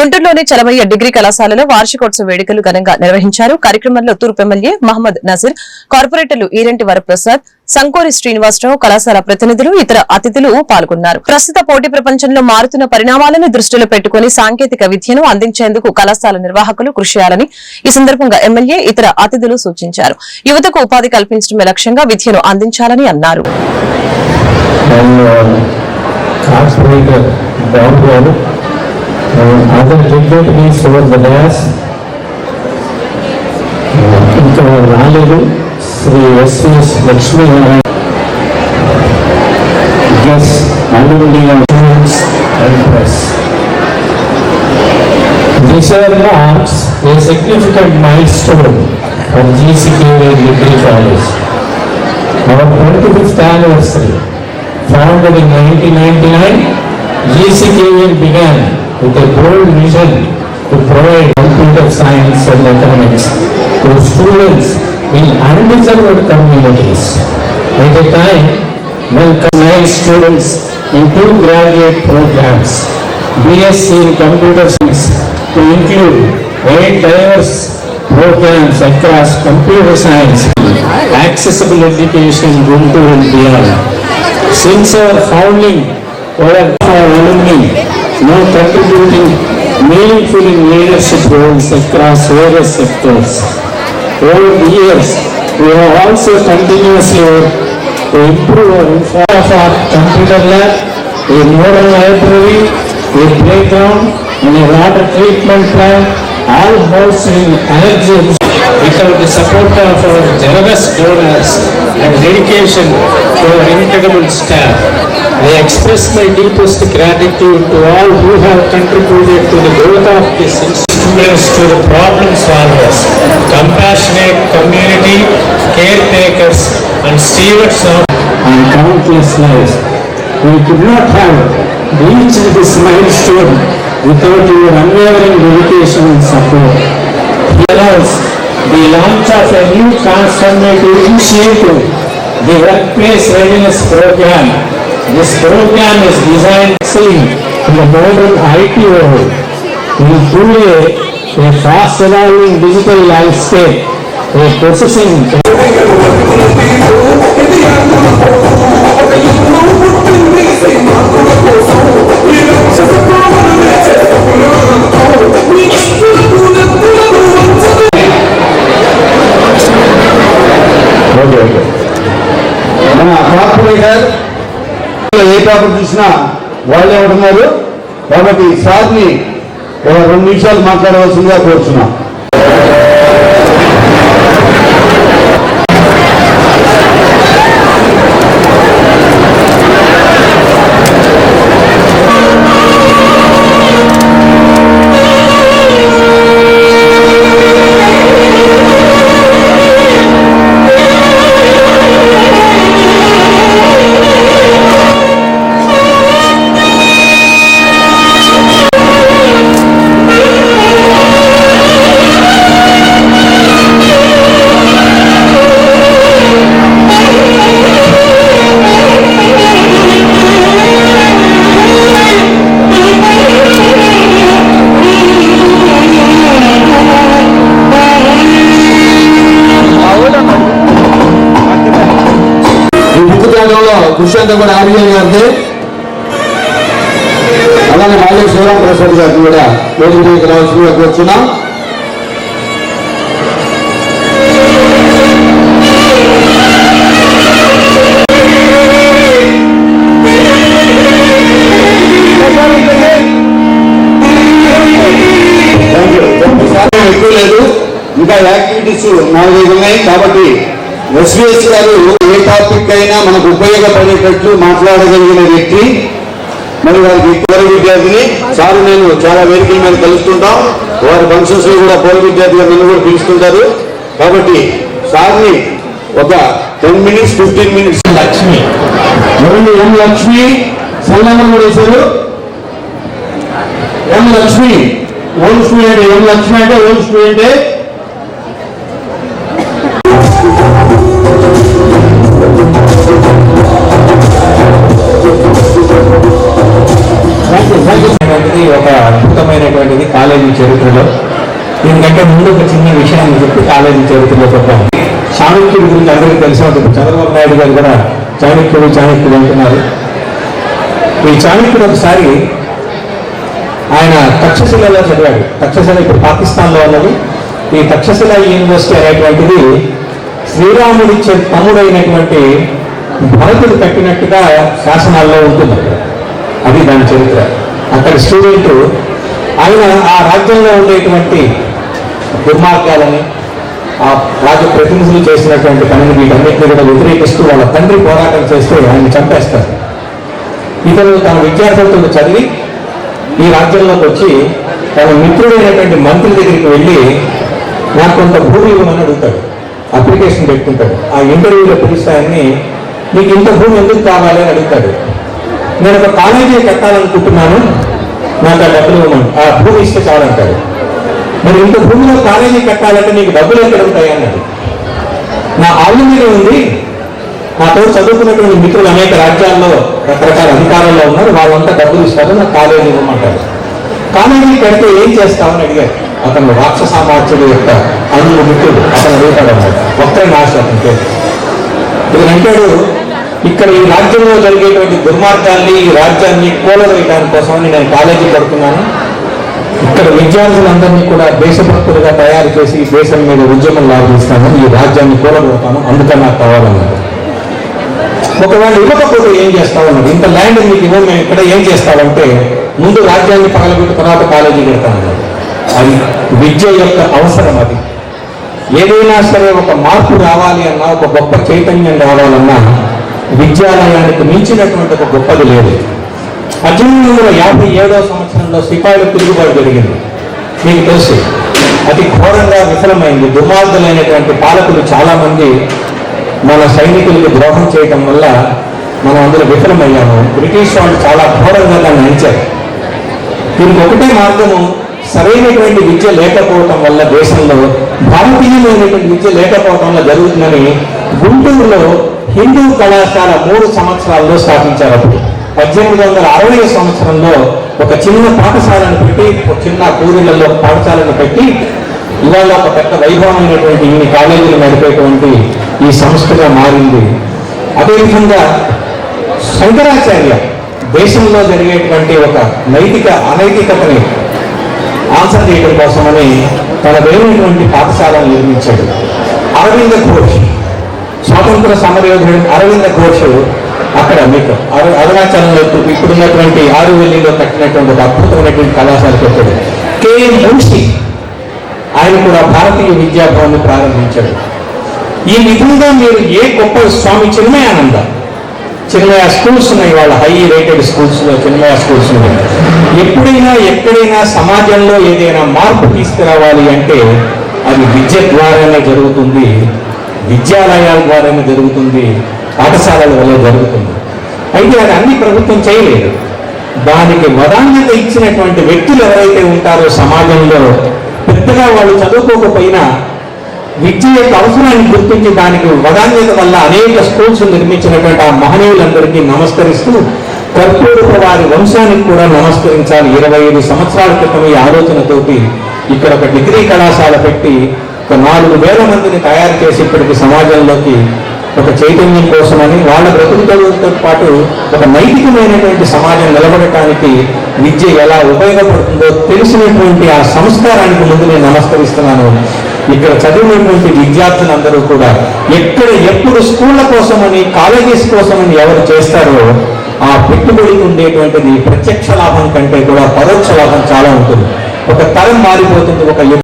గుంటూరులోని చలమయ్య డిగ్రీ కళాశాలలో వార్షికోత్సవ వేడుకలు ఘనంగా నిర్వహించారు. కార్యక్రమంలో తూర్పు ఎమ్మెల్యే మహమ్మద్ నజీర్ కార్పొరేటర్లు ఈరెంటి వరప్రసాద్ సంకోరి శ్రీనివాసరావు కళాశాల ప్రతినిధులు ఇతర అతిథులు పాల్గొన్నారు. ప్రస్తుత పోటీ ప్రపంచంలో మారుతున్న పరిణామాలను దృష్టిలో పెట్టుకుని సాంకేతిక విద్యను అందించేందుకు కళాశాల నిర్వాహకులు కృషి చేయాలని ఈ సందర్భంగా ఎమ్మెల్యే ఇతర అతిథులు సూచించారు. యువతకు ఉపాధి కల్పించడమే లక్ష్యంగా విద్యను అందించాలని అన్నారు. And uh, కార్పొరేటర్ బాబు గారు other dignitaries over the dais ఇంకా రాలేదు శ్రీ ఎస్ఎస్ లక్ష్మీనారాయణ గెస్ అల్లుడి and press This year marks a significant milestone for GCKA Degree College. Our 25th anniversary, founded in 1999, GCKN began with a bold vision to provide computer science and economics to students in undeserved communities. At a time when nine students in two graduate programs, BSc in computer science to include eight diverse programs across computer science, accessible education, Guntur and beyond. Since our founding, alumni now contributing meaningful in leadership roles across various sectors. Over the years, we have also continuously worked to improve our infra of our computer lab, a modern library, a playground, and a water treatment plant, all housed in energy without the support of uh, our generous donors and dedication to our incredible staff. I express my deepest gratitude to all who have contributed to the growth of this students to the problem solvers, compassionate community, caretakers, and stewards of and countless lives. We could not have reached this milestone without your unwavering dedication and support. Here's the launch of a new transformative initiative, the Workplace Readiness Program. This program is designed excellent in the modern IT world. In truly a fast evolving digital landscape, a processing corporator A paper చూసినా వాళ్ళే ఉంటున్నారు. కాబట్టి సార్ని ఒక రెండు నిమిషాలు మాట్లాడవలసిందిగా కోరుచున్నాం. కృషి అంతా కూడా ఆర్బీఐ గారిది. అలాగే మాజీ శివరాం ప్రసాద్ గారిని కూడా వేదిక రావాల్సిందిగా కోరుచున్నాం ఎక్కువ లేదు. ఇంకా యాక్టివిటీస్ నాలుగైదు ఉన్నాయి కాబట్టి ఎస్విఎస్ గారు ఏ టాపిక్ అయినా మనకు ఉపయోగపడేటట్లు మాట్లాడగలిగిన వ్యక్తి. మరి వారికి పూర్వ విద్యార్థిని సార్ నేను చాలా వేదికల మీద కలుస్తుంటాం. వారి ఫంక్షన్స్లో కూడా పూర్వ విద్యార్థిగా నన్ను కూడా పిలుస్తుంటారు. కాబట్టి సార్ని ఒక ten minutes fifteen minutes. Lakshmi. ఎవరండి? ఎం లక్ష్మి? సల్లామం కూడా వేశారు M Lakshmi? Old student M Lakshmi అంటే ఓల్డ్ స్టూడెంటే అనేది ఒక అద్భుతమైనటువంటిది కాలేజీ చరిత్రలో. దీనికంటే ముందు ఒక చిన్న విషయాన్ని చెప్పి కాలేజీ చరిత్రలో చెప్పాను చాణక్యుడి గురించి అందరికీ తెలిసి ఉంటుంది. చంద్రబాబు నాయుడు గారు కూడా చాణక్యుడు చాణక్యుడు అంటున్నారు. ఈ చాణక్యుడు ఒకసారి ఆయన తక్షశిలలో చదివాడు. తక్షశిల ఇప్పుడు పాకిస్తాన్లో ఉన్నది. ఈ తక్షశిల యూనివర్సిటీ అనేటువంటిది శ్రీరాముడి తమ్ముడైనటువంటి భరతుడు కట్టినట్టుగా శాసనాల్లో ఉంటుంది. అది దాని చరిత్ర. అక్కడ స్టూడెంట్ ఆయన ఆ రాజ్యంలో ఉండేటువంటి దుర్మార్గాలని ఆ రాజు ప్రతినిధులు చేసినటువంటి పనిని వీటన్నిటిని కూడా వ్యతిరేకిస్తూ వాళ్ళ తండ్రి పోరాటం చేస్తే ఆయన చంపేస్తారు. ఇతను తన విద్యార్థులతో చదివి ఈ రాజ్యంలోకి వచ్చి తన మిత్రుడైనటువంటి మంత్రి దగ్గరికి వెళ్ళి నాకు కొంత భూమి ఇవ్వమని అడుగుతాడు. అప్లికేషన్ పెట్టుకుంటాడు. ఆ ఇంటర్వ్యూలో పిలుస్తాయని నీకు ఇంత భూమి ఎందుకు కావాలి? అని అడుగుతాడు. నేను ఒక కాలేజీ కట్టాలనుకుంటున్నాను. నాకు ఆ డబ్బులు ఇవ్వమని. ఆ భూమి ఇస్తే చాలంటాడు మరి ఇంత భూమిలో కాలేజీ కట్టాలంటే నీకు డబ్బులు ఎక్కడ ఉంటాయి అన్నాడు. నా ఆళ్ళు మీద ఉంది. నాతో చదువుకున్నటువంటి మిత్రులు అనేక రాజ్యాల్లో రకరకాల అధికారంలో ఉన్నారు. వాళ్ళంతా డబ్బులు ఇస్తారు నాకు కాలేజీ ఇవ్వమంటారు కాలేజీ కడితే ఏం చేస్తామని అడిగారు అతను రాక్షసామార్చుడు యొక్క అందులో మిత్రుడు అతను అడుగుతాడు అన్నాడు ఒక్కడే నాశ అతని పేరు ఇతను అంటాడు ఇక్కడ ఈ రాజ్యంలో జరిగేటువంటి దుర్మార్గాల్ని ఈ రాజ్యాన్ని కూలవేయడానికి కోసమని నేను కాలేజీ పడుతున్నాను. ఇక్కడ విద్యార్థులందరినీ కూడా దేశభక్తులుగా తయారు చేసి దేశం మీద ఉద్యమం లాభిస్తాను. ఈ రాజ్యాన్ని కూలగొడతాను. అందుకని నాకు కావాలన్నారు ఒకవేళ ఇవ్వకపోతే ఏం చేస్తామన్నారు ఇంత ల్యాండ్ మీకు ఇవ్వం మేము ఇక్కడ ఏం చేస్తామంటే ముందు రాజ్యాన్ని పగలబెట్టి తర్వాత కాలేజీ పెడతామన్నారు అది విద్య యొక్క అవసరం అది. ఏదైనా సరే ఒక మార్పు రావాలి అన్నా ఒక గొప్ప చైతన్యం రావాలన్నా విద్యాలయానికి మించినటువంటి ఒక గొప్పది లేదు. పద్దెనిమిది వందల యాభై ఏడవ సంవత్సరంలో సిపాయిల తిరుగుబాటు జరిగింది. మీకు తెలుసు అతి ఘోరంగా విఫలమైంది దుర్మార్గులైనటువంటి పాలకులు చాలామంది మన సైనికులకు ద్రోహం చేయడం వల్ల మనం అందులో విఫలమయ్యాము. బ్రిటిష్ వాళ్ళు చాలా ఘోరంగా దాన్ని అంచారు దీనికి ఒకటే మార్గము సరైనటువంటి విద్య లేకపోవటం వల్ల దేశంలో భారతీయులైనటువంటి విద్య లేకపోవటం వల్ల జరుగుతుందని గుంటూరులో హిందూ కళాశాల మూడు సంవత్సరాల్లో స్థాపించారు అప్పుడు పద్దెనిమిది వందల అరవై సంవత్సరంలో ఒక చిన్న పాఠశాలను పెట్టి ఒక చిన్న పూరిలలో పాఠశాలను పెట్టి ఇవాళ ఒక పెద్ద వైభవమైనటువంటి ఇన్ని కాలేజీలు నడిపేటువంటి ఈ సంస్థగా మారింది. అదేవిధంగా శంకరాచార్య దేశంలో జరిగేటువంటి ఒక నైతిక అనైతికతని ఆన్సర్ చేయడం కోసమని తన వేరైనటువంటి పాఠశాలను నిర్మించాడు. అరవింద ఘోష్. స్వాతంత్ర సమరయోధుడు అరవింద ఘోష్ అక్కడ మీకు అరు- అరుణాచలంలో ఇప్పుడు- ఇప్పుడున్నటువంటి ఆరువెల్లిలో కట్టినటువంటి ఒక అద్భుతమైనటువంటి కళాశాల పెట్టాడు కేఎం మున్షి ఆయన కూడా భారతీయ విద్యాభవన్ ప్రారంభించాడు. ఈ విధంగా మీరు ఏ గొప్ప స్వామి చిన్మయానంద చిన్మయ స్కూల్స్ ఉన్నాయి వాళ్ళ హై రేటెడ్ స్కూల్స్లో చిన్మయ స్కూల్స్ ఉన్నాయి. ఎప్పుడైనా ఎక్కడైనా సమాజంలో ఏదైనా మార్పు తీసుకురావాలి అంటే అది విద్య ద్వారానే జరుగుతుంది. విద్యాలయాల ద్వారానే జరుగుతుంది పాఠశాలల వల్ల జరుగుతుంది. అయితే అది అన్ని ప్రభుత్వం చేయలేదు. దానికి వదాన్యత ఇచ్చినటువంటి వ్యక్తులు ఎవరైతే ఉంటారో సమాజంలో పెద్దగా వాళ్ళు చదువుకోకపోయినా విద్య యొక్క అవసరాన్ని గుర్తించి దానికి వదాన్యత వల్ల అనేక స్కూల్స్ నిర్మించినటువంటి ఆ మహనీయులందరికీ నమస్కరిస్తూ కర్పూరపు వారి వంశానికి కూడా నమస్కరించాలి. ఇరవై ఐదు సంవత్సరాల క్రితం ఈ ఆలోచనతోటి ఇక్కడ ఒక డిగ్రీ కళాశాల పెట్టి ఒక నాలుగు వేల మందిని తయారు చేసి ఇప్పటికి సమాజంలోకి ఒక చైతన్యం కోసమని వాళ్ళ బ్రతుకుతో పాటు ఒక నైతికమైనటువంటి సమాజం నిలబడటానికి విద్య ఎలా ఉపయోగపడుతుందో తెలిసినటువంటి ఆ సంస్కారానికి ముందు నేను నమస్కరిస్తున్నాను. ఇక్కడ చదివినటువంటి విద్యార్థులందరూ కూడా ఎక్కడ ఎప్పుడు స్కూళ్ళ కోసమని కాలేజెస్ కోసమని ఎవరు చేస్తారో ఆ పెట్టుబడికి ఉండేటువంటిది ప్రత్యక్ష లాభం కంటే కూడా పరోక్ష లాభం చాలా ఉంటుంది. ఒక తరం మారిపోతుంది ఒక